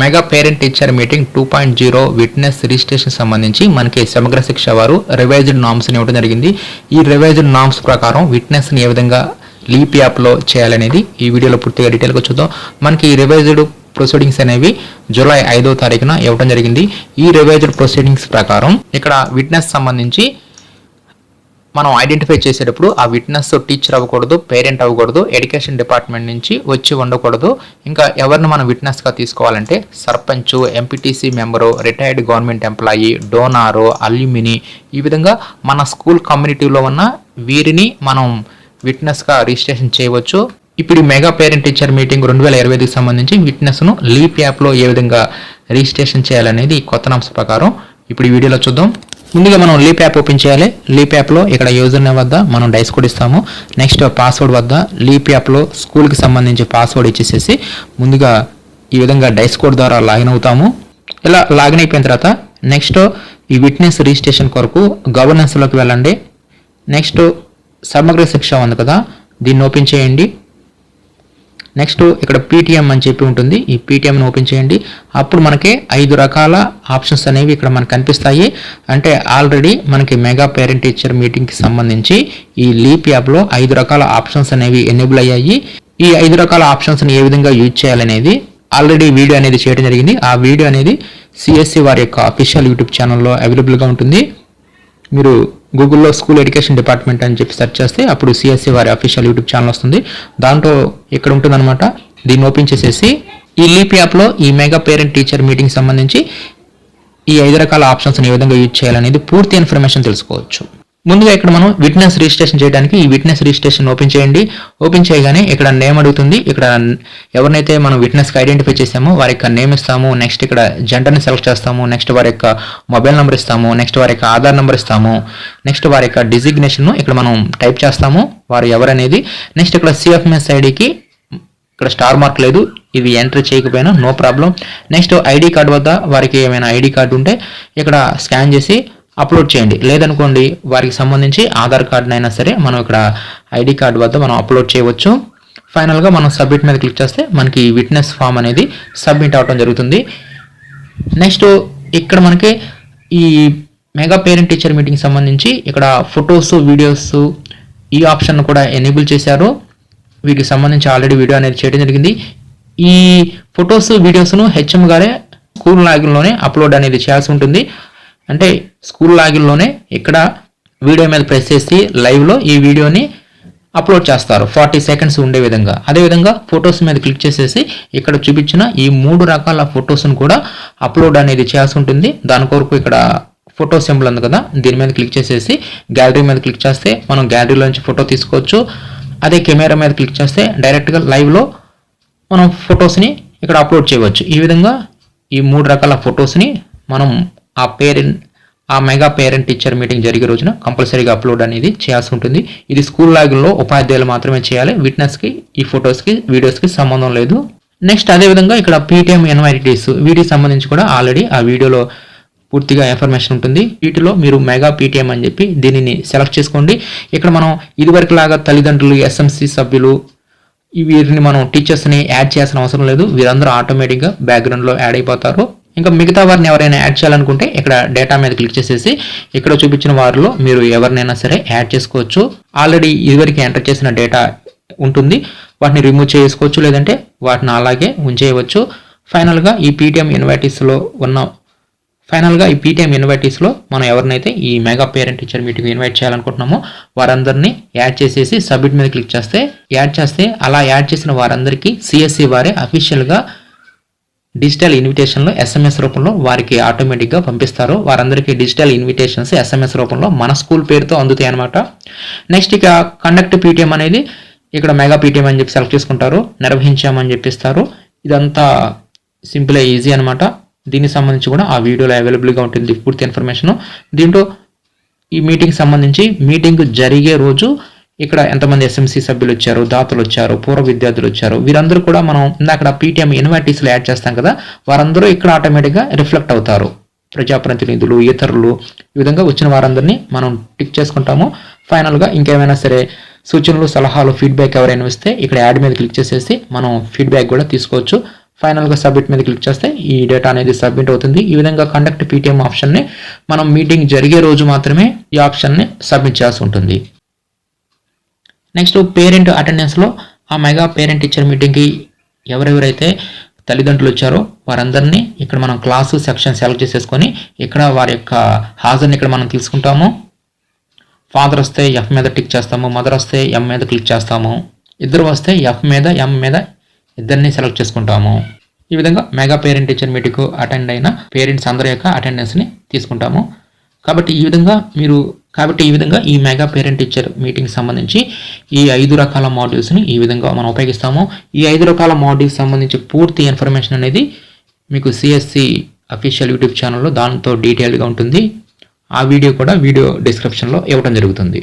Mega parent teacher meeting two point zero witness registration సంబంధించి మనకి సమగ్ర శిక్ష వారు రివైజ్డ్ నామ్స్ ఇవ్వడం జరిగింది. ఈ రివైజ్డ్ నామ్స్ ప్రకారం విట్నెస్ని ఏ విధంగా లీప్ యాప్లో చేయాలనేది ఈ వీడియోలో పూర్తిగా డీటెయిల్గా చూద్దాం. మనకి ఈ రివైజ్డ్ ప్రొసీడింగ్స్ అనేవి జూలై ఐదో తారీఖున ఇవ్వడం జరిగింది. ఈ రివైజ్డ్ ప్రొసీడింగ్స్ ప్రకారం ఇక్కడ విట్నెస్ సంబంధించి మనం ఐడెంటిఫై చేసేటప్పుడు ఆ విట్నెస్ టీచర్ అవ్వకూడదు పేరెంట్ అవ్వకూడదు ఎడ్యుకేషన్ డిపార్ట్మెంట్ నుంచి వచ్చి ఉండకూడదు. ఇంకా ఎవరిని మనం విట్నెస్గా తీసుకోవాలంటే sarpanch MPTC member retired government employee donor alumni ఈ విధంగా మన స్కూల్ కమ్యూనిటీలో ఉన్న వీరిని మనం విట్నెస్గా రిజిస్ట్రేషన్ చేయవచ్చు. ఇప్పుడు మెగా పేరెంట్ టీచర్ మీటింగ్ రెండు వేల ఇరవై ఐదుకి సంబంధించి విట్నెస్ను లీప్ యాప్లో ఏ విధంగా రిజిస్ట్రేషన్ చేయాలనేది కొత్త నామ్స్ ప్రకారం. ఇప్పుడు ఈ వీడియోలో చూద్దాం. ముందుగా మనం లీప్ యాప్ ఓపెన్ చేయాలి. లీప్ యాప్లో ఇక్కడ యూజర్ నేమ్ వద్ద మనం డైస్ కోడ్ ఇస్తాము. నెక్స్ట్ పాస్వర్డ్ వద్ద లీప్ యాప్లో స్కూల్కి సంబంధించి పాస్వర్డ్ ఇచ్చేసేసి ముందుగా ఈ విధంగా డైస్ కోడ్ ద్వారా లాగిన్ అవుతాము. ఇలా లాగిన్ అయిపోయిన తర్వాత నెక్స్ట్ ఈ విట్నెస్ రిజిస్ట్రేషన్ కొరకు గవర్నెన్స్లోకి వెళ్ళండి. నెక్స్ట్ సమగ్ర శిక్ష ఉంది కదా దీన్ని ఓపెన్ చేయండి. నెక్స్ట్ ఇక్కడ పీటీఎం అని చెప్పి ఉంటుంది. ఈ పీటీఎంని ఓపెన్ చేయండి. అప్పుడు మనకి ఐదు రకాల ఆప్షన్స్ అనేవి ఇక్కడ మనకు కనిపిస్తాయి. అంటే ఆల్రెడీ మనకి మెగా పేరెంట్ టీచర్ మీటింగ్కి సంబంధించి ఈ లీప్ యాప్లో ఐదు రకాల ఆప్షన్స్ అనేవి ఎనేబుల్ అయ్యాయి. ఈ ఐదు రకాల ఆప్షన్స్ని ఏ విధంగా యూజ్ చేయాలనేది ఆల్రెడీ వీడియో అనేది చేయడం జరిగింది. ఆ వీడియో అనేది సిఎస్సి వారి యొక్క అఫీషియల్ యూట్యూబ్ ఛానల్లో అవైలబుల్గా ఉంటుంది. మీరు గూగుల్లో స్కూల్ ఎడ్యుకేషన్ డిపార్ట్మెంట్ అని చెప్పి సెర్చ్ చేస్తే అప్పుడు సిఎస్సి వారి అఫీషియల్ యూట్యూబ్ ఛానల్ వస్తుంది. దాంట్లో ఇక్కడ ఉంటుందన్నమాట. దీన్ని ఓపెన్ చేసేసి ఈ లీప్ యాప్లో ఈ మెగా పేరెంట్ టీచర్ మీటింగ్ సంబంధించి ఈ ఐదు రకాల ఆప్షన్స్ని ఏ విధంగా యూజ్ చేయాలనేది పూర్తి ఇన్ఫర్మేషన్ తెలుసుకోవచ్చు. ముందుగా ఇక్కడ మనం విట్నెస్ రిజిస్ట్రేషన్ చేయడానికి ఈ విట్నెస్ రిజిస్ట్రేషన్ ఓపెన్ చేయండి. ఓపెన్ చేయగానే ఇక్కడ నేమ్ అడుగుతుంది. ఇక్కడ ఎవరినైతే మనం విట్నెస్కి ఐడెంటిఫై చేసామో వారి యొక్క నేమ్ ఇస్తాము. నెక్స్ట్ ఇక్కడ జెండర్ని సెలెక్ట్ చేస్తాము. నెక్స్ట్ వారి యొక్క మొబైల్ నెంబర్ ఇస్తాము. నెక్స్ట్ వారి యొక్క ఆధార్ నెంబర్ ఇస్తాము. నెక్స్ట్ వారి యొక్క డిజిగ్నేషన్ను ఇక్కడ మనం టైప్ చేస్తాము. వారు ఎవరనేది. నెక్స్ట్ ఇక్కడ సిఎఫ్ఎంఎస్ ఐడికి ఇక్కడ స్టార్ మార్క్ లేదు. ఇవి ఎంటర్ చేయకపోయినా no problem next ID card వద్ద వారికి ఏమైనా ఐడి కార్డు ఉంటే ఇక్కడ స్కాన్ చేసి అప్లోడ్ చేయండి. లేదనుకోండి వారికి సంబంధించి ఆధార్ కార్డునైనా సరే మనం ఇక్కడ ఐడి కార్డు వద్ద మనం అప్లోడ్ చేయవచ్చు. ఫైనల్గా మనం సబ్మిట్ మీద క్లిక్ చేస్తే మనకి విట్నెస్ ఫామ్ అనేది సబ్మిట్ అవడం జరుగుతుంది. నెక్స్ట్ ఇక్కడ మనకి ఈ మెగా పేరెంట్ టీచర్ మీటింగ్ సంబంధించి ఇక్కడ ఫొటోస్ వీడియోస్ ఈ ఆప్షన్ కూడా ఎనేబుల్ చేశారు. వీటికి సంబంధించి ఆల్రెడీ వీడియో అనేది చేయడం జరిగింది. ఈ ఫొటోస్ వీడియోస్ను హెచ్ఎం గారే స్కూల్ లాగిన్లోనే అప్లోడ్ అనేది చేయాల్సి ఉంటుంది. అంటే స్కూల్ లాగిన్లోనే ఇక్కడ వీడియో మీద ప్రెస్ చేసి లైవ్లో ఈ వీడియోని అప్లోడ్ చేస్తారు. ఫార్టీ సెకండ్స్ ఉండే విధంగా. అదేవిధంగా ఫొటోస్ మీద క్లిక్ చేసేసి ఇక్కడ చూపించిన ఈ మూడు రకాల ఫొటోస్ను కూడా అప్లోడ్ అనేది చేయాల్సి ఉంటుంది. దాని కొరకు ఇక్కడ ఫోటో సింబల్ ఉంది కదా దీని మీద క్లిక్ చేసేసి గ్యాలరీ మీద క్లిక్ చేస్తే మనం గ్యాలరీలోంచి ఫోటో తీసుకోవచ్చు. అదే కెమెరా మీద క్లిక్ చేస్తే డైరెక్ట్గా లైవ్లో మనం ఫొటోస్ని ఇక్కడ అప్లోడ్ చేయవచ్చు. ఈ విధంగా ఈ మూడు రకాల ఫొటోస్ని మనం ఆ పేరెంట్ ఆ మెగా పేరెంట్ టీచర్ మీటింగ్ జరిగే రోజున కంపల్సరీగా అప్లోడ్ అనేది చేయాల్సి ఉంటుంది. ఇది స్కూల్ లాగిన్లో ఉపాధ్యాయులు మాత్రమే చేయాలి. విట్నెస్కి ఈ ఫొటోస్కి వీడియోస్కి సంబంధం లేదు. నెక్స్ట్ అదేవిధంగా ఇక్కడ పీటీఎం ఎన్వైటీస్. వీటికి సంబంధించి కూడా ఆల్రెడీ ఆ వీడియోలో పూర్తిగా ఇన్ఫర్మేషన్ ఉంటుంది. వీటిలో మీరు మెగా పీటీఎం అని చెప్పి దీనిని సెలెక్ట్ చేసుకోండి. ఇక్కడ మనం ఇదివరకు లాగా తల్లిదండ్రులు ఎస్ఎంసీ సభ్యులు వీరిని మనం టీచర్స్ని యాడ్ చేయాల్సిన అవసరం లేదు. వీరందరూ ఆటోమేటిక్గా బ్యాక్గ్రౌండ్లో యాడ్ అయిపోతారు. ఇంకా మిగతా వారిని ఎవరైనా యాడ్ చేయాలనుకుంటే ఇక్కడ డేటా మీద క్లిక్ చేసేసి ఇక్కడ చూపించిన వారిలో మీరు ఎవరినైనా సరే యాడ్ చేసుకోవచ్చు. ఆల్రెడీ ఇదివరకు ఎంటర్ చేసిన డేటా ఉంటుంది. వాటిని రిమూవ్ చేసుకోవచ్చు లేదంటే వాటిని అలాగే ఉంచేయవచ్చు. ఫైనల్గా ఈ పీటీఎం ఇన్వైటీస్లో ఉన్న ఫైనల్గా ఈ పీటీఎం ఇన్వైటీస్లో మనం ఎవరినైతే ఈ mega parent teacher meeting invite చేయాలనుకుంటున్నామో వారందరినీ యాడ్ చేసేసి సబ్మిట్ మీద క్లిక్ చేస్తే యాడ్ చేస్తే అలా యాడ్ చేసిన వారందరికీ సిఎస్సి వారే అఫీషియల్గా డిజిటల్ ఇన్విటేషన్లో ఎస్ఎంఎస్ రూపంలో వారికి ఆటోమేటిక్గా పంపిస్తారు. వారందరికీ డిజిటల్ ఇన్విటేషన్స్ ఎస్ఎంఎస్ రూపంలో మన స్కూల్ పేరుతో అందుతాయి అనమాట నెక్స్ట్ ఇక కండక్ట్ పీటీఎం అనేది ఇక్కడ మెగా పీటీఎం అని చెప్పి సెలెక్ట్ చేసుకుంటారు. నిర్వహించామని చెప్పిస్తారు. ఇదంతా సింపుల్ ఈజీ అనమాట దీనికి సంబంధించి కూడా ఆ వీడియోలో అవైలబుల్గా ఉంటుంది పూర్తి ఇన్ఫర్మేషన్. దీంట్లో ఈ మీటింగ్ సంబంధించి మీటింగ్ జరిగే రోజు ఇక్కడ ఎంతమంది ఎస్ఎంసీ సభ్యులు వచ్చారు దాతలు వచ్చారు పూర్వ విద్యార్థులు వచ్చారు వీరందరూ కూడా మనం ఇందాక పీటీఎం ఇన్వైటీస్లో యాడ్ చేస్తాం కదా వారందరూ ఇక్కడ ఆటోమేటిక్గా రిఫ్లెక్ట్ అవుతారు. ప్రజాప్రతినిధులు ఇతరులు ఈ విధంగా వచ్చిన వారందరినీ మనం టిక్ చేసుకుంటాము. ఫైనల్గా ఇంకేమైనా సరే సూచనలు సలహాలు ఫీడ్బ్యాక్ ఎవరైనా ఇస్తే ఇక్కడ యాడ్ మీద క్లిక్ చేసేసి మనం ఫీడ్బ్యాక్ కూడా తీసుకోవచ్చు. ఫైనల్గా సబ్మిట్ మీద క్లిక్ చేస్తే ఈ డేటా అనేది సబ్మిట్ అవుతుంది. ఈ విధంగా కండక్ట్ పీటీఎం ఆప్షన్ని మనం మీటింగ్ జరిగే రోజు మాత్రమే ఈ ఆప్షన్ని సబ్మిట్ చేయాల్సి ఉంటుంది. నెక్స్ట్ పేరెంట్ అటెండెన్స్లో ఆ మెగా పేరెంట్ టీచర్ మీటింగ్కి ఎవరెవరైతే తల్లిదండ్రులు వచ్చారో వారందరినీ ఇక్కడ మనం క్లాసు సెక్షన్ సెలెక్ట్ చేసేసుకొని ఇక్కడ వారి యొక్క హాజరుని ఇక్కడ మనం తీసుకుంటాము. ఫాదర్ వస్తే ఎఫ్ మీద టిక్ చేస్తాము మదర్ వస్తే ఎం మీద క్లిక్ చేస్తాము. ఇద్దరు వస్తే ఎఫ్ మీద ఎం మీద ఇద్దరిని సెలెక్ట్ చేసుకుంటాము. ఈ విధంగా మెగా పేరెంట్ టీచర్ మీటింగ్కు అటెండ్ అయిన పేరెంట్స్ అందరి యొక్క అటెండెన్స్ని తీసుకుంటాము. కాబట్టి ఈ విధంగా మీరు కాబట్టి ఈ విధంగా ఈ మెగా పేరెంట్ టీచర్ మీటింగ్ సంబంధించి ఈ ఐదు రకాల మాడ్యూల్స్ని ఈ విధంగా మనం ఉపయోగిస్తాము. ఈ ఐదు రకాల మాడ్యూల్స్ సంబంధించి పూర్తి ఇన్ఫర్మేషన్ అనేది మీకు సిఎస్సి అఫీషియల్ యూట్యూబ్ ఛానల్లో దాంతో డీటెయిల్గా ఉంటుంది. ఆ వీడియో కూడా వీడియో డిస్క్రిప్షన్లో ఇవ్వడం జరుగుతుంది.